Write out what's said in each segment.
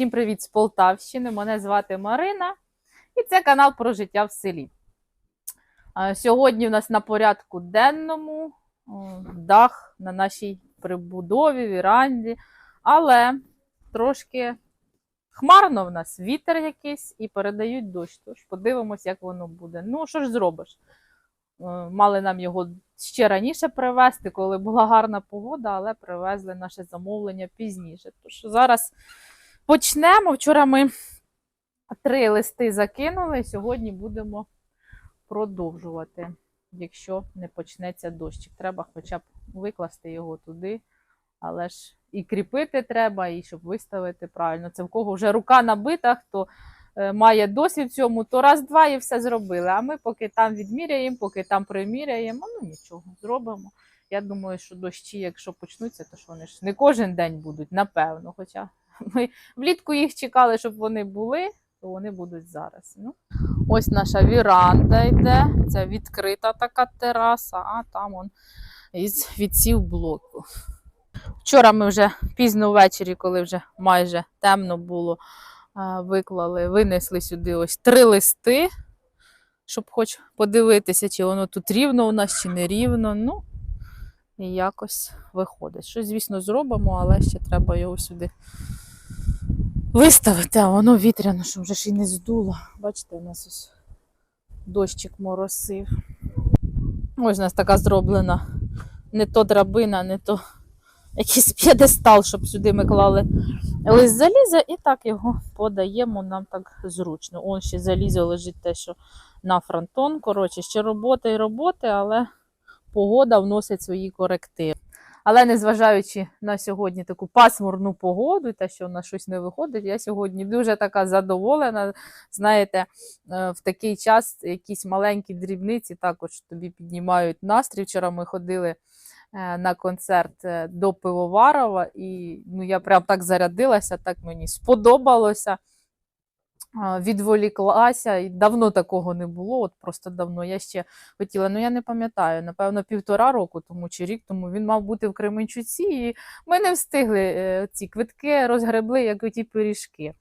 Всім привіт з Полтавщини. Мене звати Марина, і це канал про життя в селі. Сьогодні в нас на порядку денному дах на нашій прибудові, віранді, але трошки хмарно в нас вітер якийсь і передають дощ. Тож подивимось, як воно буде. Ну, що ж зробиш? Мали нам його ще раніше привезти, коли була гарна погода, але привезли наше замовлення пізніше. Тож зараз почнемо. Вчора ми три листи закинули, сьогодні будемо продовжувати, якщо не почнеться дощик. Треба хоча б викласти його туди, але ж і кріпити треба, і щоб виставити правильно. Це в кого вже рука набита, хто е, має досвід в цьому, то раз-два і все зробили. А ми поки там відміряємо, поки там приміряємо, ну нічого, зробимо. Я думаю, що дощі, якщо почнуться, то ж вони ж не кожен день будуть, напевно. Хоча ми влітку їх чекали, щоб вони були, то вони будуть зараз. Ну, ось наша віранда йде. Це відкрита така тераса, а там он із відсів блоку. Вчора ми вже пізно ввечері, коли вже майже темно було, виклали, винесли сюди ось три листи, щоб хоч подивитися, чи воно тут рівно у нас, чи не рівно. Ну, і якось виходить. Щось, звісно, зробимо, але ще треба його сюди виставити, а воно вітряно, що вже ж і не здуло. Бачите, у нас ось дощик моросив. Ось у нас така зроблена не то драбина, не то якийсь п'єдестал, щоб сюди ми клали лист заліза і так його подаємо, нам так зручно. Он ще залізо лежить те, що на фронтон. Коротше, ще роботи і роботи, але погода вносить свої корективи. Але незважаючи на сьогодні таку пасмурну погоду, і те, що у нас щось не виходить, я сьогодні дуже така задоволена. Знаєте, е, в такий час якісь маленькі дрібниці також тобі піднімають настрій. Вчора ми ходили е, на концерт е, до Пивоварова, і ну, я прям так зарядилася, так мені сподобалося. Відволіклася, і давно такого не було. От просто давно. Я ще хотіла, ну я не пам'ятаю, напевно, півтора року тому чи рік тому він мав бути в Кременчуці, і ми не встигли е, ці квитки розгребли, як оті пиріжки.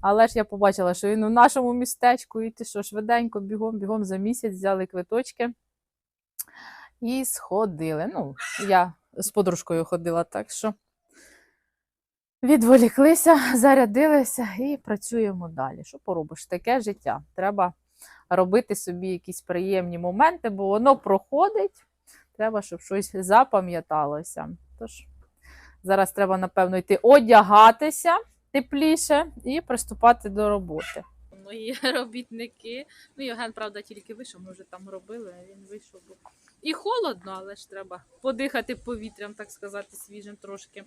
Але ж я побачила, що він у нашому містечку, і ти що, швиденько, бігом, бігом за місяць взяли квиточки і сходили. Ну, я з подружкою ходила, так що відволіклися, зарядилися і працюємо далі. Що поробиш? Таке життя. Треба робити собі якісь приємні моменти, бо воно проходить. Треба, щоб щось запам'яталося. Тож зараз треба, напевно, йти одягатися тепліше і приступати до роботи. Мої робітники. Ну, Євген, правда, тільки вийшов, ми вже там робили, а він вийшов. Бо... І холодно, але ж треба подихати повітрям, так сказати, свіжим трошки.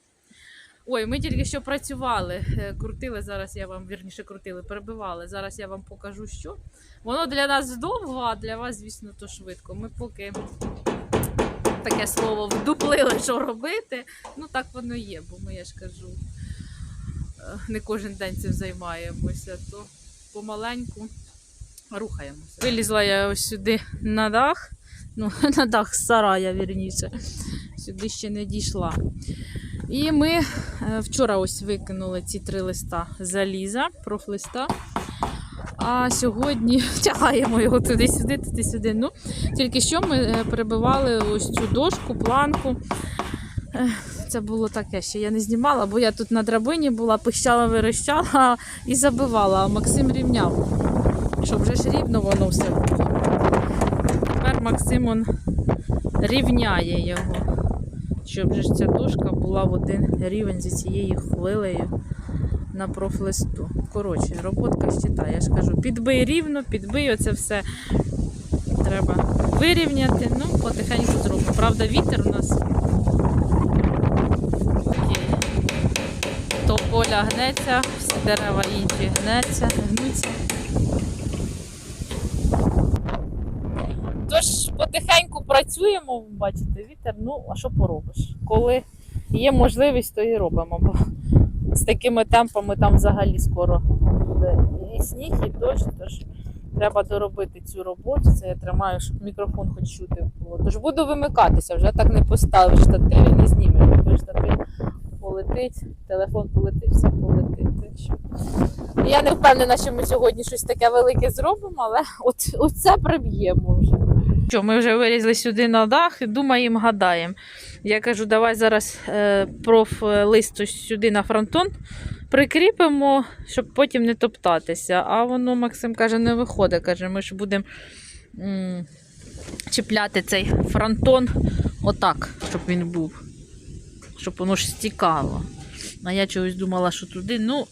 Ой, ми тільки що працювали, е, крутили зараз. Я вам вірніше крутили, перебивали. Зараз я вам покажу, що воно для нас довго, а для вас, звісно, то швидко. Ми поки таке слово вдуплили, що робити. Ну так воно є, бо ми, я ж кажу, е, не кожен день цим займаємося, то помаленьку рухаємося. Вилізла я ось сюди на дах, ну, на дах сарая, вірніше. Сюди ще не дійшла. І ми е, вчора ось викинули ці три листа заліза, профлиста. А сьогодні тягаємо його туди-сюди, туди-сюди. Ну, тільки що ми е, прибивали ось цю дошку, планку. Е, Це було таке, що я не знімала, бо я тут на драбині була, пищала, вирощала і забивала, а Максим рівняв, щоб вже ж рівно воно все. Тепер Максим он рівняє його щоб же ця дошка була в один рівень зі цією хвилею на профлисту. Коротше, роботка щита, я ж кажу, підбий рівно, підбий оце все треба вирівняти. Ну, потихеньку зробимо. Правда, вітер у нас такий. То поля гнеться, всі дерева інші гнеться, гнуться. Тож потихеньку працюємо, бачите, вітер, ну а що поробиш? Коли є можливість, то і робимо. Бо з такими темпами там взагалі скоро буде і сніг, і дощ, тож треба доробити цю роботу. Це я тримаю, щоб мікрофон хоч чути було. Тож буду вимикатися, вже так не поставиш штатив не знімеш, штатив полетить, телефон полетить, все полетить. Я не впевнена, що ми сьогодні щось таке велике зробимо, але от, от це приб'ємо вже. Що, ми вже вилізли сюди на дах, думаємо, гадаємо. Я кажу, давай зараз е, профлист сюди на фронтон прикріпимо, щоб потім не топтатися. А воно, Максим каже, не виходить. Каже, ми ж будемо чіпляти цей фронтон отак, щоб він був. Щоб воно ж стікало. А я чогось думала, що туди. Ну,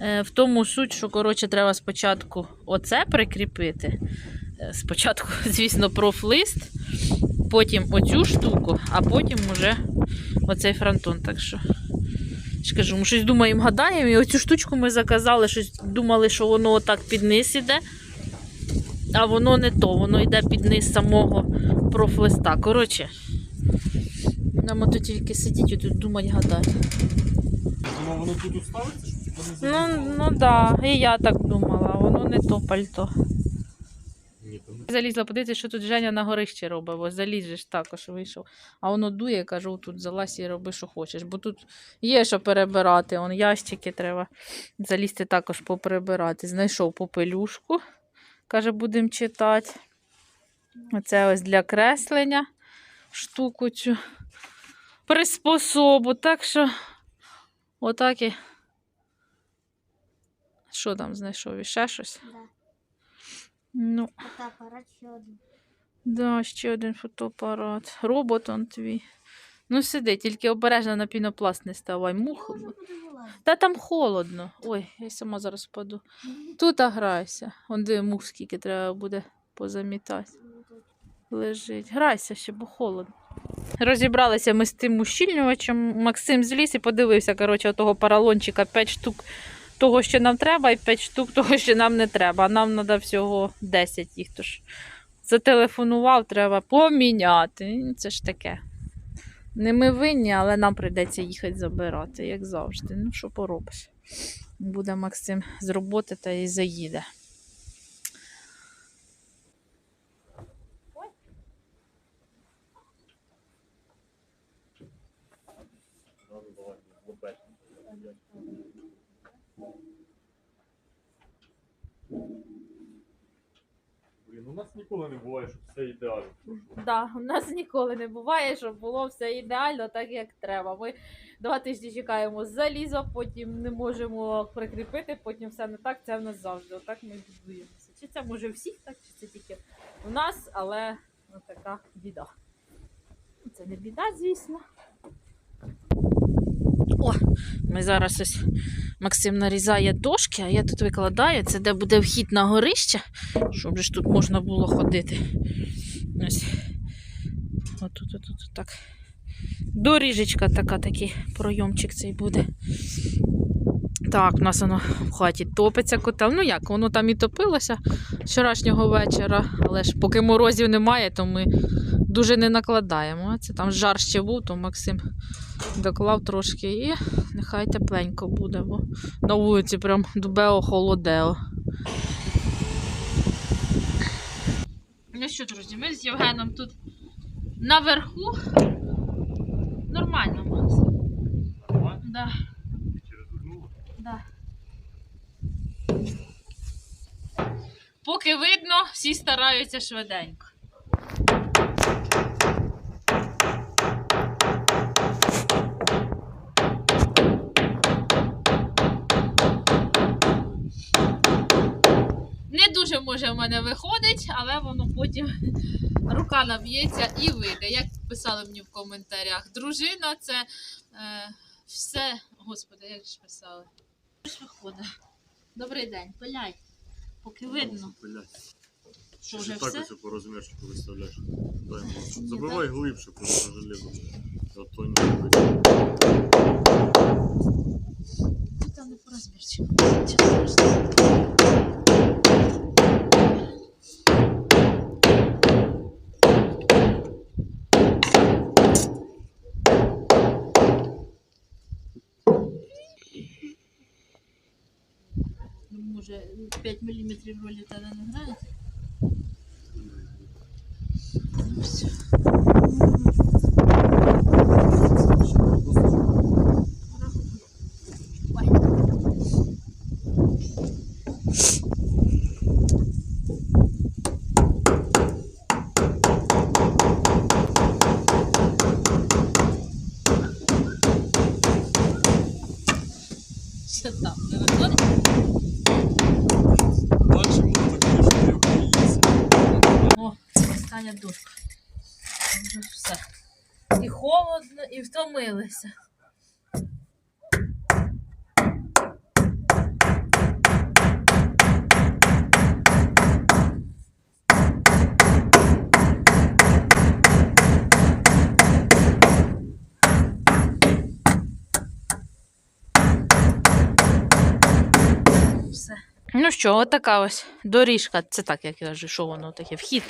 е, в тому суть, що коротше, треба спочатку оце прикріпити. Е, Спочатку, звісно, профлист, потім оцю штуку, а потім уже оцей фронтон. Так що, ж кажу, ми щось думаємо, гадаємо, і оцю штучку ми заказали, щось думали, що воно отак під низ іде, а воно не то, воно йде під низ самого профлиста. Коротше, нам ото тільки сидіть і тут думати, гадати. Воно тут уставиться, щоб не Ну, ну да, і я так думала, воно не то пальто. Залізла подивитися, що тут Женя на горищі робить, бо заліз же ж також вийшов. А воно дує, кажу, тут залазь і роби, що хочеш. Бо тут є що перебирати, он ящики треба залізти також поприбирати. Знайшов попелюшку, каже, будемо читати. Оце ось для креслення штуку цю приспособу. Так що отак і. Що там знайшов? І ще щось? Да. Ну, Фотоапарат ще один. Да, ще один фотоапарат. Робот он твій. Ну сиди, тільки обережно на пінопласт не ставай. Мух. Та там холодно. Ой, я сама зараз впаду. Тут грайся. Он де мух скільки треба буде позамітати. Лежить. Грайся ще, бо холодно. Розібралися ми з тим ущільнювачем. Максим зліз і подивився, коротше, того паралончика 5 штук того, що нам треба, і 5 штук того, що нам не треба. Нам треба всього 10 їх. Тож зателефонував, треба поміняти. Це ж таке. Не ми винні, але нам прийдеться їхати забирати, як завжди. Ну, що поробиш? Буде Максим з роботи та і заїде. Лопать. Блін, у нас ніколи не буває, щоб все ідеально пройшло. Да, у нас ніколи не буває, щоб було все ідеально, так як треба. Ми два тижні чекаємо залізо, потім не можемо прикріпити, потім все не так. Це в нас завжди. Отак ми будуємося. Чи це може у всіх так, чи це тільки у нас, але ну, така біда. Це не біда, звісно. О, ми зараз ось Максим нарізає дошки, а я тут викладаю. Це де буде вхід на горище, щоб ж тут можна було ходити. Ось. Отут, отут, отут, так. Доріжечка така, такий пройомчик цей буде. Так, у нас воно в хаті топиться котел. Ну як, воно там і топилося вчорашнього вечора, але ж поки морозів немає, то ми дуже не накладаємо. Це там жар ще був, то Максим доклав трошки і нехай тепленько буде, бо на вулиці прям дубео холодео. Ну що, друзі, ми з Євгеном тут наверху. Нормально, Макс. Нормально? Да, да. Поки видно, всі стараються швиденько. Не в мене виходить, але воно потім рука наб'ється і вийде. Як писали мені в коментарях, дружина це е, все. Господи, як ж писали? Виходить? Добрий день, пиляй. Поки видно. Блядь. Що вже так все? ось по розмірчику виставляєш. Дай мені. Ні, Забивай глибше просто на железо. А то не буде. Ну, Там не по розмірчику. Нічого Може, 5 мм ролі тогда не грає? Ну, все. Що там, не виходить? Дальше воно таке, що ти українці. О, це остання дошка. Вже все. І холодно, і втомилися. Ну що, отака ось доріжка. Це так, як я кажу, що воно таке. Вхід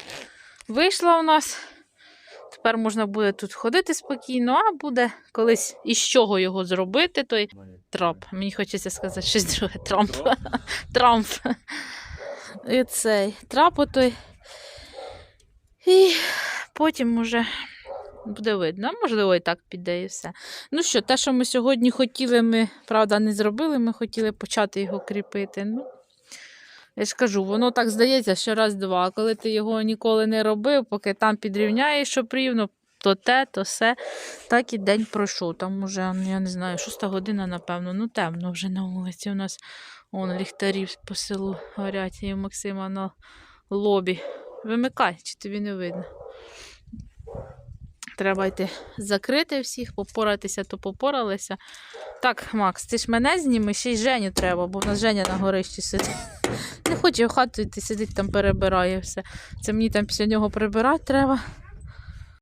вийшла у нас. Тепер можна буде тут ходити спокійно, а буде колись із чого його зробити, той трап. Мені хочеться сказати щось друге. Трамп. Трамп. І цей трап отой. І потім уже буде видно. Можливо, і так піде і все. Ну що, те, що ми сьогодні хотіли, ми, правда, не зробили. Ми хотіли почати його кріпити. Ну, я ж кажу, воно так здається, що раз-два. Коли ти його ніколи не робив, поки там підрівняєш, щоб рівно, то те, то все. Так і день пройшов. Там уже, я не знаю, шоста година, напевно, ну темно вже на вулиці. У нас вон ліхтарі по селу горять, і Максима на лобі. Вимикай, чи тобі не видно. Треба йти закрити всіх, попоратися, то попоралися. Так, Макс, ти ж мене знімеш, ще й Женю треба, бо в нас Женя на горищі сидить. Не хоче в хату йти, сидить там перебирає все. Це мені там після нього прибирати треба.